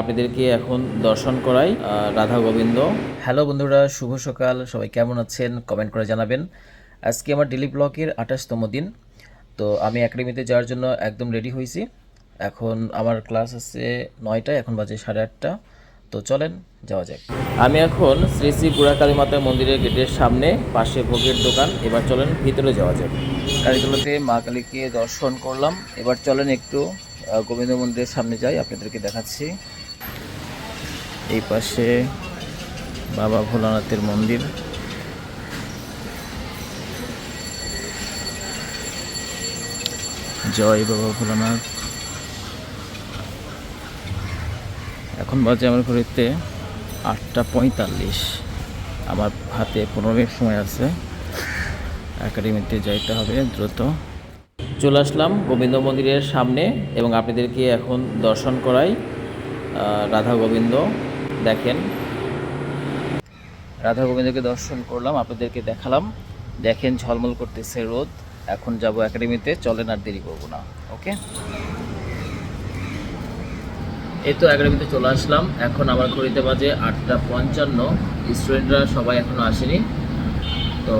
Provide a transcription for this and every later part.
আপনাদেরকে এখন দর্শন করাই রাধা গোবিন্দ। হ্যালো বন্ধুরা শুভ সকাল। সবাই কেমন আছেন? কমেন্ট করে জানাবেন। আজকে আমার ডেলি ব্লকের আঠাশতম দিন। তো আমি একাডেমিতে যাওয়ার জন্য একদম রেডি হয়েছি। এখন আমার ক্লাস আছে নয়টায় এখন বাজে সাড়ে আটটা। তো চলেন যাওয়া যাক। আমি এখন শ্রী শ্রী গুড়াকালী মাতা মন্দিরের গেটের সামনে পাশে ভোগের দোকান। এবার চলেন ভিতরে যাওয়া যাক। কালীতলাতে মা কালীকে দর্শন করলাম। এবার চলেন একটু গোবিন্দ মন্দিরের সামনে যাই আপনাদেরকে দেখাচ্ছি। এই পাশে বাবা ভোলানাথের মন্দির। জয় বাবা ভোলানাথ। এখন বাজে আমার ঘড়িতে আটটা পঁয়তাল্লিশ। আমার হাতে পনেরো মিনিট সময় আছে। একাডেমিতে যাইতে হবে দ্রুত। চলে আসলাম গোবিন্দ মন্দিরের সামনে এবং আপনাদেরকে এখন দর্শন করাই রাধা গোবিন্দ। দেখেন। রাধা গোবিন্দকে দর্শন করলাম, আপনাদেরকে দেখালাম। দেখেন, ঝলমল করতেছে রোদ। এখন যাব একাডেমিতে, চলেন আর দেরি করব না, ওকে? এই তো একাডেমিতে চলে আসলাম। এখন আমার ঘড়িতে বাজে আটটা পঞ্চান্ন। স্টুডেন্টরা সবাই এখনও আসেনি। তো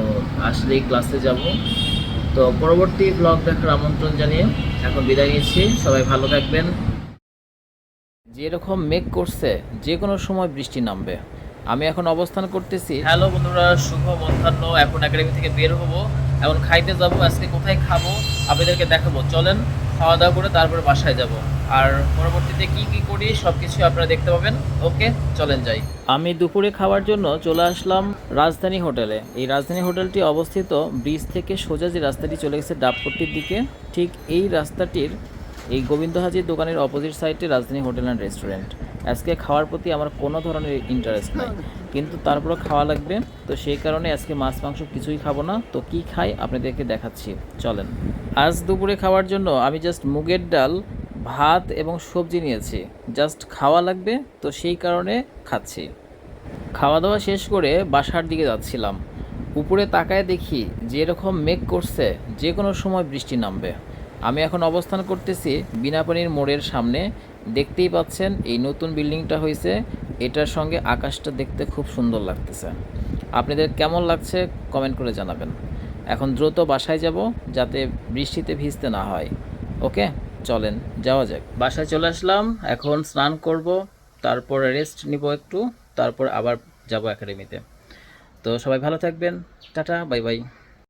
আসলেই ক্লাসে যাব। তো পরবর্তী ব্লগ দেখার আমন্ত্রণ জানিয়ে এখন বিদায় নিচ্ছি। সবাই ভালো থাকবেন। যেরকম মেঘ করছে যে কোনো সময় বৃষ্টি নামবে। আমি এখন অবস্থান করতেছি হ্যালো বন্ধুরা শুভ মধ্যাহ্ন। এখন একাডেমি থেকে বের হব। এখন খাইতে যাব আজকে কোথায় খাব আপনাদেরকে দেখাবো। চলেন খাওয়া দাওয়া করে তারপরে বাসায় যাব। আর পরবর্তীতে কি কি করি সব কিছু আপনারা দেখতে পাবেন। ওকে চলেন যাই। আমি দুপুরে খাওয়ার জন্য চলে আসলাম রাজধানী হোটেলে। এই রাজধানী হোটেলটি অবস্থিত ব্রিজ থেকে সোজা যে রাস্তাটি চলে গেছে ডাবপট্টির দিকে ঠিক এই রাস্তাটির এই গোবিন্দ হাজির দোকানের অপোজিট সাইডে রাজধানী হোটেল অ্যান্ড রেস্টুরেন্ট আজকে খাওয়ার প্রতি আমার কোনো ধরনের ইন্টারেস্ট নাই। কিন্তু তারপরেও খাওয়া লাগবে, তো সেই কারণে আজকে মাছ, মাংস কিছুই খাব না। তো কি খাই আপনাদেরকে দেখাচ্ছি। চলেন। আজ দুপুরে খাওয়ার জন্য আমি জাস্ট মুগের ডাল, ভাত এবং সবজি নিয়েছি। জাস্ট খাওয়া লাগবে, তো সেই কারণে খাচ্ছি। খাওয়া দাওয়া শেষ করে বাসার দিকে যাচ্ছিলাম। উপরে তাকায় দেখি যে এরকম মেঘ করছে, যে কোনো সময় বৃষ্টি নামবে। আমি এখন অবস্থান করতেছি বিনাপানির মোড়ের সামনে। দেখতেই পাচ্ছেন এই নতুন বিল্ডিংটা হয়েছে এটার সঙ্গে আকাশটা দেখতে খুব সুন্দর লাগতেছে। আপনাদের কেমন লাগছে কমেন্ট করে জানাবেন। এখন দ্রুত বাসায় যাব যাতে বৃষ্টিতে ভিজতে না হয়। ওকে, চলেন, যাওয়া যাক। বাসায় চলে আসলাম, এখন স্নান করব, তারপর রেস্ট নিব একটু, তারপর আবার যাব একাডেমিতে। তো সবাই ভালো থাকবেন। Tata, bye bye.